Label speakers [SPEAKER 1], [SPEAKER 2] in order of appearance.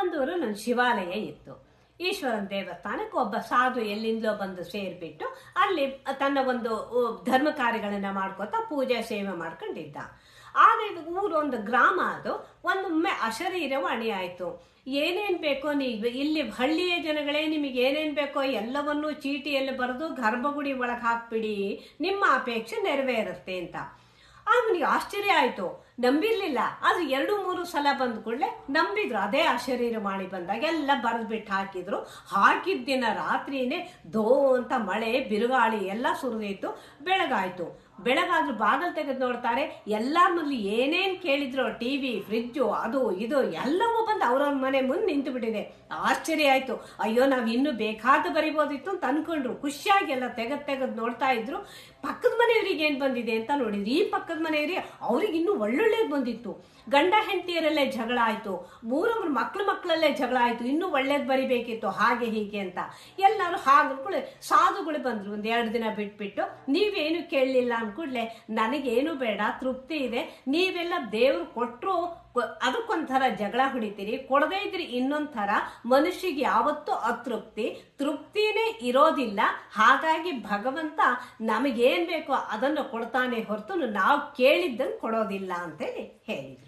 [SPEAKER 1] ಒಂದೂರು ನನ್ನ ಶಿವಾಲಯ ಇತ್ತು. ಈಶ್ವರನ ದೇವಸ್ಥಾನಕ್ಕೆ ಒಬ್ಬ ಸಾಧು ಎಲ್ಲಿಂದಲೋ ಬಂದು ಸೇರಿಬಿಟ್ಟು ಅಲ್ಲಿ ತನ್ನ ಒಂದು ಧರ್ಮ ಕಾರ್ಯಗಳನ್ನು ಮಾಡ್ಕೋತಾ ಪೂಜೆ, ಸೇವೆ ಮಾಡ್ಕೊಂಡಿದ್ದ. ಆದರೆ ಇದು ಊರು ಗ್ರಾಮ ಅದು, ಒಂದೊಮ್ಮೆ ಅಶರೀರವಾಣಿ ಆಯಿತು ಏನೇನು ಬೇಕೋ ನೀವು ಇಲ್ಲಿ ಹಳ್ಳಿಯ ಜನಗಳೇ ನಿಮಗೆ ಏನೇನು ಬೇಕೋ ಎಲ್ಲವನ್ನೂ ಚೀಟಿಯಲ್ಲಿ ಬರೆದು ಗರ್ಭಗುಡಿ ಒಳಗೆ ಹಾಕ್ಬಿಡಿ, ನಿಮ್ಮ ಅಪೇಕ್ಷೆ ನೆರವೇರುತ್ತೆ ಅಂತ. ಅವನಿಗೆ ಆಶ್ಚರ್ಯ ಆಯಿತು. ನಂಬಿರ್ಲಿಲ್ಲ. ಅದು ಎರಡು ಮೂರು ಸಲ ಬಂದ ಕೂಡಲೇ ನಂಬಿದ್ರು. ಅದೇ ಆ ಶರೀರ ಮಾಡಿ ಬಂದಾಗ ಎಲ್ಲ ಬರೆದ್ಬಿಟ್ಟು ಹಾಕಿದ್ರು. ಹಾಕಿದ ದಿನ ರಾತ್ರಿನೇ ದೋ ಅಂತ ಮಳೆ, ಬಿರುಗಾಳಿ ಎಲ್ಲ ಸುರಿದಿತ್ತು ಬೆಳಗಾಯ್ತು. ಬೆಳಗಾದ್ರೂ ಬಾಗಲ್ ತೆಗೆದು ನೋಡ್ತಾರೆ. ಎಲ್ಲರಲ್ಲಿ ಏನೇನ್ ಟಿ ವಿ, ಫ್ರಿಜ್ಜು, ಅದು, ಇದು ಎಲ್ಲವೂ ಬಂದು ಅವ್ರವ್ರ ಮನೆ ಮುಂದೆ ನಿಂತು ಬಿಟ್ಟಿದೆ ಆಶ್ಚರ್ಯ ಆಯಿತು. ಅಯ್ಯೋ, ನಾವು ಇನ್ನು ಬೇಕಾದ ಬರಿಬೋದಿತ್ತು ಅಂತ ಅನ್ಕೊಂಡ್ರು. ಖುಷಿಯಾಗಿ ಎಲ್ಲ ತೆಗೆದು ತೆಗೆದು ನೋಡ್ತಾ ಇದ್ರು. ಪಕ್ಕದ ಮನೆಯವ್ರಿಗೆ ಏನು ಬಂದಿದೆ ಅಂತ ನೋಡಿದ್ರು. ಈ ಪಕ್ಕದ ಮನೆಯವರಿಗೆ ಅವ್ರಿಗೆ ಇನ್ನೂ ಒಳ್ಳೊಳ್ಳೇದು ಬಂದಿತ್ತು. ಗಂಡ ಹೆಂಡತಿಯರಲ್ಲೇ ಜಗಳ ಆಯ್ತು. ಮೂರೊಬ್ರು ಮಕ್ಳು ಮಕ್ಕಳಲ್ಲೇ ಜಗಳ ಆಯ್ತು. ಇನ್ನೂ ಒಳ್ಳೇದು ಬರಿಬೇಕಿತ್ತು. ಹಾಗೆ ಹೀಗೆ ಅಂತ. ಎಲ್ಲರೂ ಹಾಗೆ ಸಾಧುಗಳು ಬಂದ್ರು. ಒಂದ್ ಎರಡು ದಿನ ಬಿಟ್ಬಿಟ್ಟು, ನೀವೇನು ಕೇಳಲಿಲ್ಲ? ಅನ್ಕೂಡ್ಲೆ ನನಗೇನು ಬೇಡ. ತೃಪ್ತಿ ಇದೆ. ನೀವೆಲ್ಲ ದೇವ್ರು ಕೊಟ್ರು ಕೊ- ಅದಕ್ಕೊಂಥರ ಜಗಳ ಹೊಡಿತೀರಿ. ಕೊಡದೇ ಇದ್ರಿ ಇನ್ನೊಂಥರ. ಥರ ಮನುಷ್ಯಗೆ ಯಾವತ್ತೂ ಅತೃಪ್ತಿ. ತೃಪ್ತಿನೇ ಇರೋದಿಲ್ಲ. ಹಾಗಾಗಿ ಭಗವಂತ ನಮಗೇನ್ ಬೇಕೋ ಅದನ್ನು ಕೊಡ್ತಾನೆ ಹೊರತು ನಾವು ಕೇಳಿದ್ದನ್ನು ಕೊಡೋದಿಲ್ಲ ಅಂತೇಳಿ ಹೇಳಿದ್ರು.